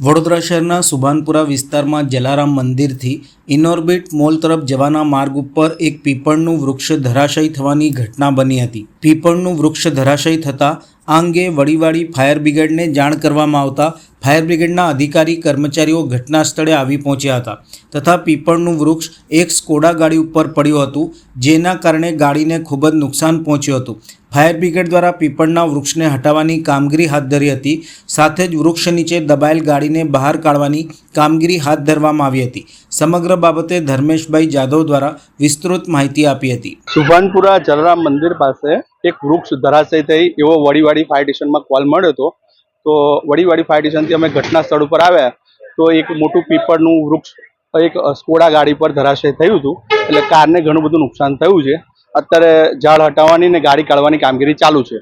વડોદરા શહેરના સુભાનપુરા વિસ્તારમાં જલારામ મંદિરથી ઇનોર્બિટ મોલ તરફ જવાના માર્ગ ઉપર એક પીપળનું વૃક્ષ ધરાશયી થવાની ઘટના બની હતી. પીપળનું વૃક્ષ ધરાશયી થતાં આ અંગે વડીવાડી ફાયર બ્રિગેડને જાણ કરવામાં આવતા ફાયર બ્રિગેડના અધિકારી કર્મચારીઓ ઘટના સ્થળે આવી પહોંચ્યા હતા તથા પીપળનું વૃક્ષ એક સ્કોડા ગાડી ઉપર પડ્યું હતું, જેના કારણે ગાડીને ખૂબ જ નુકસાન પહોંચ્યું હતું. ફાયર બ્રિગેડ દ્વારા પીપળના વૃક્ષને હટાવવાની કામગીરી હાથ ધરી હતી, સાથે જ વૃક્ષ નીચે દબાયેલ ગાડીને બહાર કાઢવાની કામગીરી હાથ ધરવામાં આવી હતી. સમગ્ર બાબતે ધર્મેશભાઈ જાદવ દ્વારા વિસ્તૃત માહિતી આપી હતી. સુભાનપુરા જલારામ મંદિર પાસે એક વૃક્ષ ધરાશય થઈ એવો વડીવાડી ફાયર સ્ટેશનમાં કોલ મળ્યો હતો. તો વડીવાડી ફાયર સ્ટેશનથી અમે ઘટના સ્થળ ઉપર આવ્યા. તો એક મોટું પીપળનું વૃક્ષ, એક સ્કોડા ગાડી પર ધરાશય થયું હતું. એટલે કારને ઘણું બધું નુકસાન થયું છે. અત્યારે ઝાડ હટાવવાની ને ગાડી કાઢવાની કામગીરી ચાલુ છે.